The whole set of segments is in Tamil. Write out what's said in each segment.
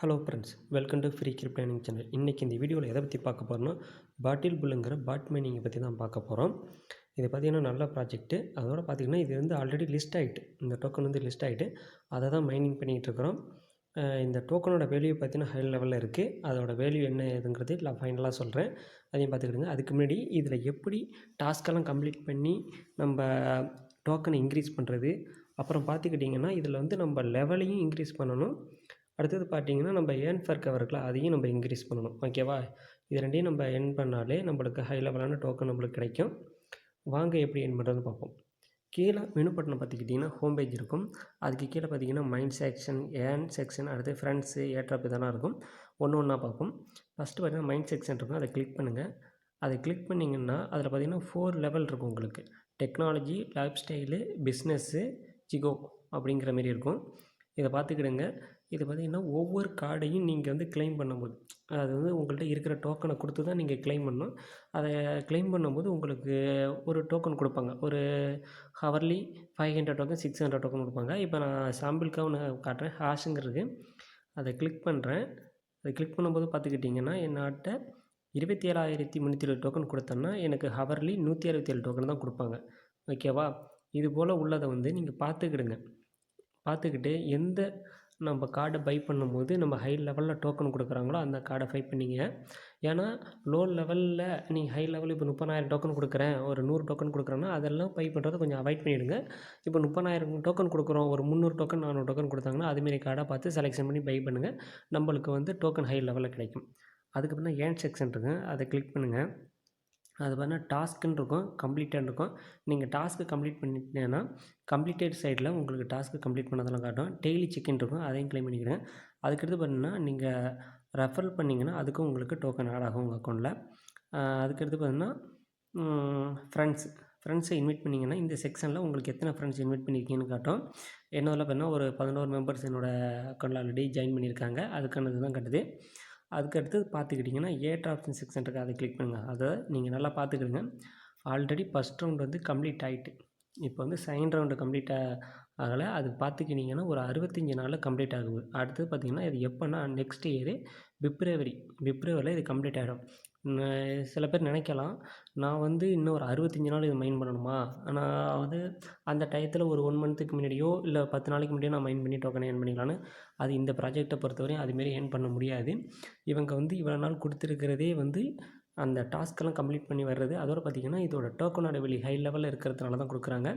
Hello friends welcome to free crypto training channel இன்றைக்கி இந்த வீடியோவில் எதை பற்றி பார்க்க போகிறோம்னா பாட்டில் புல்லுங்கிற பாட் மைனிங்கை பற்றி தான் பார்க்க போகிறோம் இது பார்த்திங்கன்னா நல்ல ப்ராஜெக்ட்டு அதோட பார்த்திங்கன்னா இது வந்து ஆல்ரெடி லிஸ்ட் ஆகிட்டு இந்த டோக்கன் வந்து லிஸ்ட் ஆகிட்டு அதை தான் மைனிங் பண்ணிகிட்டு இருக்கிறோம். இந்த டோக்கனோட வேல்யூ பார்த்தீங்கன்னா ஹை லெவலில் இருக்குது அதோட வேல்யூ என்ன ஏதுங்கிறது நான் ஃபைனலாக சொல்கிறேன் அதையும் பார்த்துக்கிடுங்க அதுக்கு முன்னாடி இதில் எப்படி டாஸ்க்கெல்லாம் கம்ப்ளீட் பண்ணி நம்ம டோக்கனை இன்க்ரீஸ் பண்ணுறது அப்புறம் பார்த்துக்கிட்டிங்கன்னா இதில் வந்து நம்ம லெவலையும் இன்க்ரீஸ் பண்ணணும். அடுத்தது பார்த்தீங்கன்னா நம்ம ஏர்ன் ஃபர் கவருக்குலாம் அதையும் நம்ம இன்க்ரீஸ் பண்ணணும். ஓகேவா இது ரெண்டையும் நம்ம ஏர்ன் பண்ணாலே நம்மளுக்கு ஹை லெவலான டோக்கன் நம்மளுக்கு கிடைக்கும். வாங்க எப்படி எர்ன் பண்ணுறதுன்னு பார்ப்போம். கீழே மெனு பட்டனை பார்த்துக்கிட்டிங்கன்னா ஹோம் பேஜ் இருக்கும். அதுக்கு கீழே பார்த்தீங்கன்னா மைண்ட் செக்ஷன் ஏர்ன் செக்ஷன் அடுத்து ஃப்ரெண்ட்ஸு ஏற்றப் இதெல்லாம் இருக்கும். ஒன்று ஒன்றா பார்ப்போம். ஃபஸ்ட்டு பார்த்தீங்கன்னா மைண்ட் செக்ஷன் இருக்கும் அதை கிளிக் பண்ணுங்கள் அதை கிளிக் பண்ணிங்கன்னா அதில் பார்த்தீங்கன்னா ஃபோர் லெவல் இருக்கும் உங்களுக்கு. டெக்னாலஜி லைஃப் ஸ்டைலு பிஸ்னஸ்ஸு ஜிகோ அப்படிங்கிற மாரி இருக்கும். இதை பார்த்துக்கிடுங்க. இது பார்த்திங்கன்னா ஒவ்வொரு கார்டையும் நீங்கள் வந்து கிளைம் பண்ணும்போது அது வந்து உங்கள்கிட்ட இருக்கிற டோக்கனை கொடுத்து தான் நீங்கள் கிளைம் பண்ணணும். அதை க்ளைம் பண்ணும்போது உங்களுக்கு ஒரு டோக்கன் கொடுப்பாங்க. ஒரு hourly five hundred token six hundred token கொடுப்பாங்க. இப்போ நான் சாம்பிளுக்காக ஒன்று காட்டுறேன். ஹாஷுங்கிறது அதை கிளிக் பண்ணுறேன் அதை கிளிக் பண்ணும்போது பார்த்துக்கிட்டிங்கன்னா என்னாட்ட இருபத்தி ஏழாயிரத்தி முந்நூற்றி ஏழு டோக்கன் கொடுத்தோன்னா எனக்கு ஹவர்லி நூற்றி அறுபத்தி ஏழு டோக்கன் தான் கொடுப்பாங்க. ஓகேவா இது போல் உள்ளதை வந்து நீங்கள் பார்த்துக்கிடுங்க பார்த்துக்கிட்டு எந்த நம்ம கார்டை பை பண்ணும்போது நம்ம ஹை லெவலில் டோக்கன் கொடுக்குறாங்களோ அந்த கார்டை பை பண்ணிங்க. ஏன்னா லோ லெவலில் நீங்கள் ஹை லெவலில் இப்போ முப்பதாயிரம் டோக்கன் கொடுக்குறேன் ஒரு நூறு டோக்கன் கொடுக்குறேன்னா அதெல்லாம் பை பண்ணுறதை கொஞ்சம் அவாய்ட் பண்ணிவிடுங்க இப்போ முப்பதாயிரம் டோக்கன் கொடுக்குறோம் ஒரு முந்நூறு டோக்கன் நானூறு டோக்கன் கொடுத்தாங்கன்னா அதுமாரி கார்டை பார்த்து செலெக்ஷன் பண்ணி பை பண்ணுங்கள் நம்மளுக்கு வந்து டோக்கன் ஹை லெவலில் கிடைக்கும். அதுக்கப்புறம் ஏன் செக்ஷன் இருக்குங்க அதை கிளிக் பண்ணுங்கள் அது பார்த்தீங்கன்னா டாஸ்க்குன்னு இருக்கும் கம்ப்ளீட்டாக இருக்கும். நீங்கள் டாஸ்க்கு கம்ப்ளீட் பண்ணிட்டீங்கன்னா கம்ப்ளீட்டட் சைடில் உங்களுக்கு டாஸ்க்கு கம்ப்ளீட் பண்ணதெல்லாம் காட்டும். டெய்லி செக்இன் இருக்கும் அதையும் கிளைம் பண்ணிக்கிறேன். அதுக்கடுத்து பார்த்தீங்கன்னா நீங்கள் ரெஃபர் பண்ணிங்கன்னா அதுக்கும் உங்களுக்கு டோக்கன் ஆட் ஆகும் உங்கள் அக்கௌண்ட்டில் அதுக்கடுத்து பார்த்தீங்கன்னா ஃப்ரெண்ட்ஸ் ஃப்ரெண்ட்ஸை இன்வைட் பண்ணிங்கன்னா இந்த செக்ஷனில் உங்களுக்கு எத்தனை ஃப்ரெண்ட்ஸ் இன்வைட் பண்ணியிருக்கீங்கன்னு காட்டும். என்னோட பார்த்தீங்கன்னா ஒரு பதினோரு மெம்பர்ஸ் என்னோடய அக்கௌண்ட்டில் ஆல்ரெடி ஜாயின் பண்ணியிருக்காங்க அதுக்கானது தான் கட்டுது. அதுக்கடுத்து பார்த்துக்கிட்டிங்கன்னா ஏட் ஆப்ஷன் செக்ஷன் இருக்குது அதை கிளிக் பண்ணுங்கள் அதை நீங்கள் நல்லா பார்த்துக்கிடுங்க. ஆல்ரெடி ஃபஸ்ட் ரவுண்ட் வந்து கம்ப்ளீட் ஆகிட்டு இப்போ வந்து செகண்ட் ரவுண்டு கம்ப்ளீட் ஆகலை. அது பார்த்துக்கிட்டிங்கன்னா ஒரு அறுபத்தஞ்சி நாளில் கம்ப்ளீட் ஆகுது. அடுத்தது பார்த்திங்கன்னா இது எப்போன்னா நெக்ஸ்ட் இயரு பிப்ரவரி பிப்ரவரியில் இது கம்ப்ளீட் ஆகிடும் சில பேர் நினைக்கலாம். நான் வந்து இன்னும் ஒரு அறுபத்தஞ்சி நாள் இது மைன் பண்ணணுமா? நான் வந்து அந்த டயத்தில் ஒரு ஒன் மந்த்துக்கு முன்னாடியோ இல்லை பத்து நாளைக்கு முன்னாடியோ நான் மைன் பண்ணி டோக்கனை ஏர்ன் பண்ணிக்கலான்னு அது இந்த ப்ராஜெக்டை பொறுத்தவரையும் அதுமாரி ஏர்ன் பண்ண முடியாது. இவங்க வந்து இவ்வளோ நாள் கொடுத்துருக்கிறதே வந்து அந்த டாஸ்க்கெல்லாம் கம்ப்ளீட் பண்ணி வர்றது அதோடு பார்த்திங்கன்னா இதோட டோக்கனோட வெளி ஹை லெவலில் இருக்கிறதுனால தான் கொடுக்குறாங்க.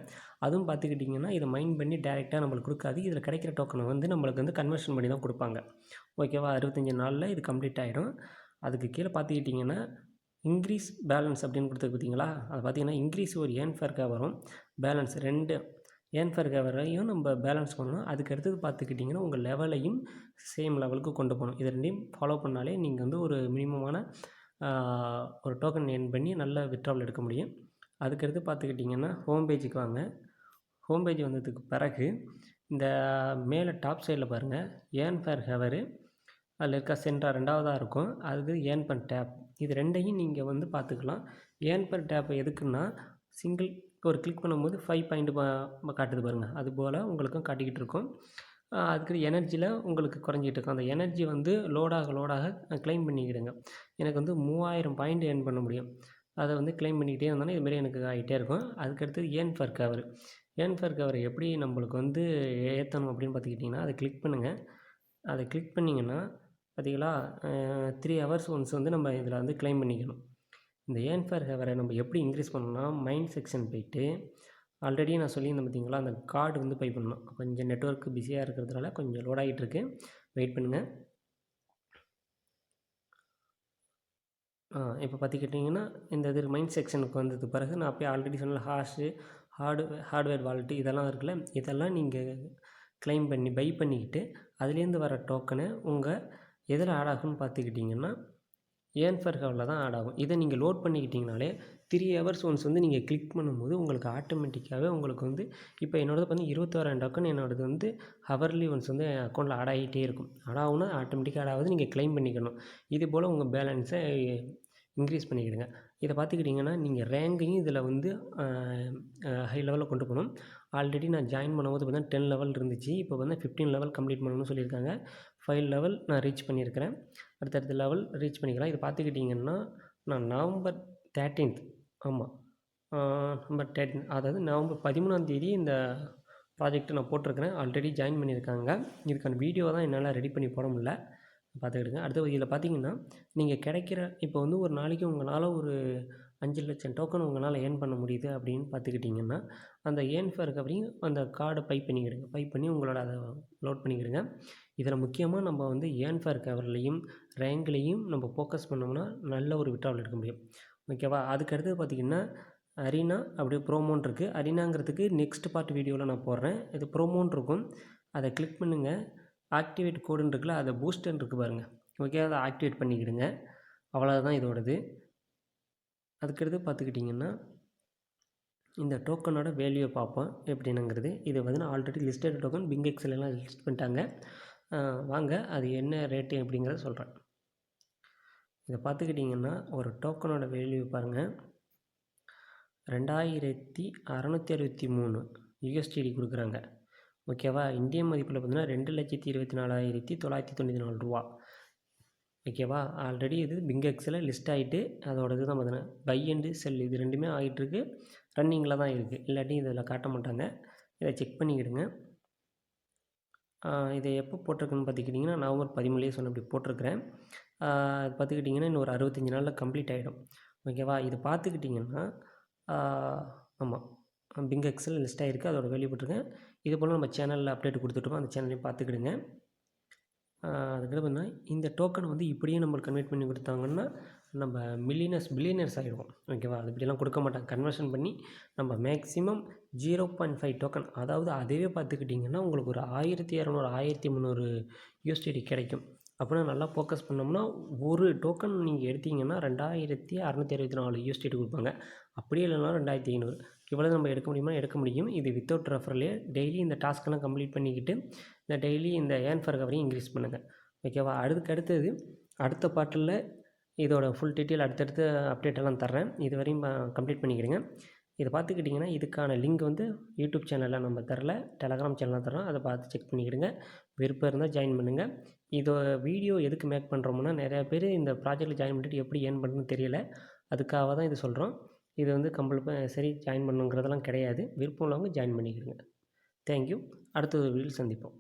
அதுவும் பார்த்துக்கிட்டிங்கன்னா இதை மைண்ட் பண்ணி டேரெக்டாக நம்மளுக்கு கொடுக்காது. இதில் கிடைக்கிற டோக்கனை வந்து நம்மளுக்கு வந்து கன்வர்ஷன் பண்ணி தான் கொடுப்பாங்க. ஓகேவா? அறுபத்தஞ்சி நாளில் இது கம்ப்ளீட் ஆகிடும் அதுக்கு கீழே பார்த்துக்கிட்டிங்கன்னா இன்க்ரீஸ் பேலன்ஸ் அப்படின்னு கொடுத்துருக்கு பார்த்தீங்களா? அது பார்த்தீங்கன்னா இன்க்ரீஸ் ஒரு ஏன் ஃபர்க்காக வரும்? பேலன்ஸ் ரெண்டு ஏன் ஃபர்க்காக வரையும் நம்ம பேலன்ஸ் பண்ணணும். அதுக்கு அடுத்தது பார்த்துக்கிட்டிங்கன்னா உங்கள் லெவலையும் சேம் லெவலுக்கு கொண்டு போகணும். இது ரெண்டையும் ஃபாலோ பண்ணாலே நீங்கள் வந்து ஒரு மினிமமான ஒரு டோக்கன் ஏர்ன் பண்ணி நல்ல விட்ராவல் எடுக்க முடியும். அதுக்கடுத்து பார்த்துக்கிட்டிங்கன்னா ஹோம் பேஜுக்கு வாங்க. ஹோம் பேஜ் வந்ததுக்கு பிறகு இந்த மேலே டாப் சைடில் பாருங்கள் ஏன் ஃபர் ஹவரு அதில் இருக்க சென்ட்ரா ரெண்டாவதாக இருக்கும். அதுக்கு ஏன் பர் டேப் இது ரெண்டையும் நீங்கள் வந்து பார்த்துக்கலாம். ஏன் பர் டேப் எதுக்குன்னா சிங்கிள் ஒரு கிளிக் பண்ணும்போது ஃபைவ் பாயிண்ட் காட்டுது பாருங்கள் அது போல் உங்களுக்கும் காட்டிக்கிட்டு இருக்கும். அதுக்கு எனர்ஜியில் உங்களுக்கு குறைஞ்சிக்கிட்டு இருக்கும். அந்த எனர்ஜி வந்து லோடாக லோடாக கிளைம் பண்ணிக்கிடுங்க. எனக்கு வந்து மூவாயிரம் பாயிண்ட் ஏர்ன் பண்ண முடியும். அதை வந்து க்ளைம் பண்ணிக்கிட்டே இருந்தோன்னா இதுமாரி எனக்கு ஆகிட்டே இருக்கும். அதுக்கடுத்து ஏன் ஃபர் கவர் ஏன் ஃபர் கவர் எப்படி நம்மளுக்கு வந்து ஏற்றணும் அப்படின்னு பார்த்துக்கிட்டிங்கன்னா அதை கிளிக் பண்ணுங்கள் அதை கிளிக் பண்ணிங்கன்னா பார்த்தீங்களா? த்ரீ ஹவர்ஸ் ஒன்ஸ் வந்து நம்ம இதில் வந்து க்ளைம் பண்ணிக்கணும். இந்த ஏன் ஃபர் ஹவரை நம்ம எப்படி இன்க்ரீஸ் பண்ணணும்னா மைண்ட் செக்ஷன் போயிட்டு ஆல்ரெடி நான் சொல்லியிருந்தேன் பார்த்தீங்களா அந்த கார்டு வந்து பை பண்ணணும். கொஞ்சம் நெட்ஒர்க் பிஸியாக இருக்கிறதுனால கொஞ்சம் லோட் ஆகிட்டு இருக்கு. வெயிட் பண்ணுங்கள் இப்போ பார்த்துக்கிட்டிங்கன்னா இந்த இது மைண்ட் செக்ஷனுக்கு வந்தது பிறகு நான் அப்போயே ஆல்ரெடி சொன்ன ஹார்ஷு ஹார்டு ஹார்ட்வேர் வாலெட்டு இதெல்லாம் இருக்குல்ல இதெல்லாம் நீங்கள் க்ளைம் பண்ணி பை பண்ணிக்கிட்டு அதுலேருந்து வர டோக்கனை உங்கள் எதில் ஆட் ஆகும்னு பார்த்துக்கிட்டிங்கன்னா ஏன் ஃபர் ஹவரில் தான் ஆட் ஆகும். இதை நீங்கள் லோட் பண்ணிக்கிட்டிங்கனாலே த்ரீ ஹவர்ஸ் ஒன்ஸ் வந்து நீங்கள் கிளிக் பண்ணும்போது உங்களுக்கு ஆட்டோமேட்டிக்காகவே உங்களுக்கு வந்து இப்போ என்னோடது வந்து இருபத்தோராயிரம் டோக்கன் என்னோடது வந்து ஹவர்லி ஒன்ஸ் வந்து என் அக்கௌண்ட்டில் ஆட் ஆகிட்டே இருக்கும். ஆட் ஆகுனா ஆட்டோமேட்டிக்காக ஆட் ஆகுது நீங்கள் க்ளைம் பண்ணிக்கணும். இது போல் உங்கள் பேலன்ஸை இன்க்ரீஸ் பண்ணிக்கிடுங்க. இதை பார்த்துக்கிட்டிங்கன்னா நீங்கள் ரேங்கையும் இதில் வந்து ஹை லெவலில் கொண்டு போகணும். ஆல்ரெடி நான் ஜாயின் பண்ணும்போது பார்த்தீங்கன்னா டென் லெவல் இருந்துச்சு. இப்போ வந்து ஃபிஃப்டீன் லெவல் கம்ப்ளீட் பண்ணணும்னு சொல்லியிருக்காங்க. ஃபைவ் லெவல் நான் ரீச் பண்ணியிருக்கிறேன். அடுத்தடுத்த லெவல் ரீச் பண்ணிக்கலாம். இது பார்த்துக்கிட்டிங்கன்னா நான் நவம்பர் தேர்ட்டீன்த் ஆமாம் நவம்பர் தேர்ட்டீன் அதாவது நவம்பர் பதிமூணாந்தேதி இந்த ப்ராஜெக்ட்டை நான் போட்டிருக்கிறேன். ஆல்ரெடி ஜாயின் பண்ணியிருக்காங்க. இதுக்கான வீடியோ தான் என்னால் ரெடி பண்ணி போட முடியல. பார்த்துக்கிடுங்க. அடுத்த இதில் பார்த்தீங்கன்னா நீங்கள் கிடைக்கிற இப்போ வந்து ஒரு நாளைக்கு உங்களால் ஒரு அஞ்சு லட்சம் டோக்கன் உங்களால் ஏர்ன் பண்ண முடியுது அப்படின்னு பார்த்துக்கிட்டிங்கன்னா அந்த ஏர்ன் ஃபேருக்கு அப்படின்னு அந்த கார்டை பைப் பண்ணிக்கிடுங்க. பைப் பண்ணி உங்களோட அதை லோட் பண்ணிக்கிடுங்க. இதில் முக்கியமாக நம்ம வந்து ஏர்ன் ஃபேர் கவர்லையும் ரேங்க்லேயும் நம்ம ஃபோக்கஸ் பண்ணோம்னா நல்ல ஒரு விட்ராவல் எடுக்க முடியும். ஓகேவா அதுக்கடுத்து பார்த்திங்கன்னா அரினா அப்படியே ப்ரோமோன் இருக்குது அரினாங்கிறதுக்கு நெக்ஸ்ட் பார்ட் வீடியோவில் நான் போடுறேன். இது ப்ரோமோன் இருக்கும். அதை கிளிக் பண்ணுங்கள் ஆக்டிவேட் கோடுன்னு இருக்குல்ல அதை பூஸ்டர்னு இருக்குது பாருங்கள் ஓகே அதை ஆக்டிவேட் பண்ணிக்கிடுங்க. அவ்வளோதான் இதோடது. அதுக்கடுத்து பார்த்துக்கிட்டிங்கன்னா இந்த டோக்கனோட வேல்யூவை பார்ப்போம். எப்படின்னுங்கிறது. இது வந்து நான் ஆல்ரெடி லிஸ்டட் டோக்கன் பிங் எக்ஸலெல்லாம் லிஸ்ட் பண்ணிட்டாங்க. வாங்க அது என்ன ரேட்டு அப்படிங்கிறத சொல்கிறேன் இதை பார்த்துக்கிட்டிங்கன்னா ஒரு டோக்கனோட வேல்யூ பாருங்கள் ரெண்டாயிரத்தி அறநூற்றி அறுபத்தி மூணு யூஎஸ்டிடி கொடுக்குறாங்க. ஓகேவா இந்திய மதிப்பில் பார்த்தீங்கன்னா ரெண்டு லட்சத்தி இருபத்தி நாலாயிரத்தி தொள்ளாயிரத்தி தொண்ணூற்றி நாலு ரூபா. ஓகேவா ஆல்ரெடி இது பிங் எக்ஸில் லிஸ்ட் ஆகிட்டு அதோட இது தான் பார்த்தீங்கன்னா பை அண்டு செல் இது ரெண்டுமே ஆகிட்டுருக்கு ரன்னிங்கில் தான் இருக்குது இல்லாட்டி இதில் காட்ட மாட்டாங்க. இதை செக் பண்ணிக்கிடுங்க. இதை எப்போ போட்டிருக்குன்னு பார்த்துக்கிட்டிங்கன்னா நவம்பர் பதிமூணுலேயே சொன்ன அப்படி போட்டிருக்கிறேன். அது பார்த்துக்கிட்டிங்கன்னா இன்னும் ஒரு அறுபத்தஞ்சி நாளில் கம்ப்ளீட் ஆகிடும் ஓகேவா? இது பார்த்துக்கிட்டிங்கன்னா ஆமாம் பிங் எக்ஸல் லிஸ்ட் ஆகிருக்கு அதோட வேல்யூ போட்டிருக்கேன். இது போல் நம்ம சேனலில் அப்டேட் கொடுத்துட்டோம் அந்த சேனலையும் பார்த்துக்கிடுங்க. அதுக்கப்புறம் பார்த்தீங்கன்னா இந்த டோக்கன் வந்து இப்படியே நம்மளுக்கு கன்வெர்ட் பண்ணி கொடுத்தாங்கன்னா நம்ம மில்லியனர்ஸ் பில்லியனர்ஸ் ஆகிடுவோம். ஓகேவா அது இப்படிலாம் கொடுக்க மாட்டாங்க. கன்வர்ஷன் பண்ணி நம்ம maximum zero point five token அதாவது அதுவே பார்த்துக்கிட்டிங்கன்னா உங்களுக்கு ஒரு ஆயிரத்தி இரநூறு ஆயிரத்தி முந்நூறு யூஎஸ்டிடி கிடைக்கும். அப்படின்னா நல்லா ஃபோக்கஸ் பண்ணோம்னா ஒரு டோக்கன் நீங்கள் எடுத்தீங்கன்னா ரெண்டாயிரத்தி அறநூற்றி அறுபத்தி நாலு யூஎஸ்டிடி கொடுப்பாங்க. அப்படியே இல்லைனா ரெண்டாயிரத்தி ஐநூறு. இவ்வளோ நம்ம எடுக்க முடியுமா? எடுக்க முடியும். இது வித்தவுட் ரெஃபர்லேயே டெய்லி இந்த டாஸ்க்கெல்லாம் கம்ப்ளீட் பண்ணிக்கிட்டு இந்த டெய்லி இந்த ஏன் ஃபர் கவரையும் இன்க்ரீஸ் பண்ணுங்கள் ஓகேவா அதுக்கு அடுத்தது அடுத்த பாட்டில் இதோட ஃபுல் டீட்டெயில் அடுத்தடுத்து அப்டேட் எல்லாம் தர்றேன். இது வரையும் கம்ப்ளீட் பண்ணிக்கிறேங்க. இதை பார்த்துக்கிட்டிங்கன்னா இதுக்கான லிங்க் வந்து யூடியூப் சேனலில் நம்ம தரல. டெலகிராம் சேனலில் தரோம் அதை பார்த்து செக் பண்ணிக்கிடுங்க. விருப்பம் இருந்தால் ஜாயின் பண்ணுங்கள் இதோ வீடியோ எதுக்கு மேக் பண்ணுறோம்னா நிறையா பேர் இந்த ப்ராஜெக்ட்டில் ஜாயின் பண்ணிட்டு எப்படி ஏர்ன் பண்ணுறதுன்னு தெரியல. அதுக்காக தான் இது சொல்கிறோம் இது வந்து கம்பல்சரி ஜாயின் பண்ணுங்கிறதெல்லாம் கிடையாது. விருப்பம் உள்ளவங்க ஜாயின் பண்ணிக்கிறேங்க தேங்க்யூ அடுத்த ஒரு வீடியோ சந்திப்போம்.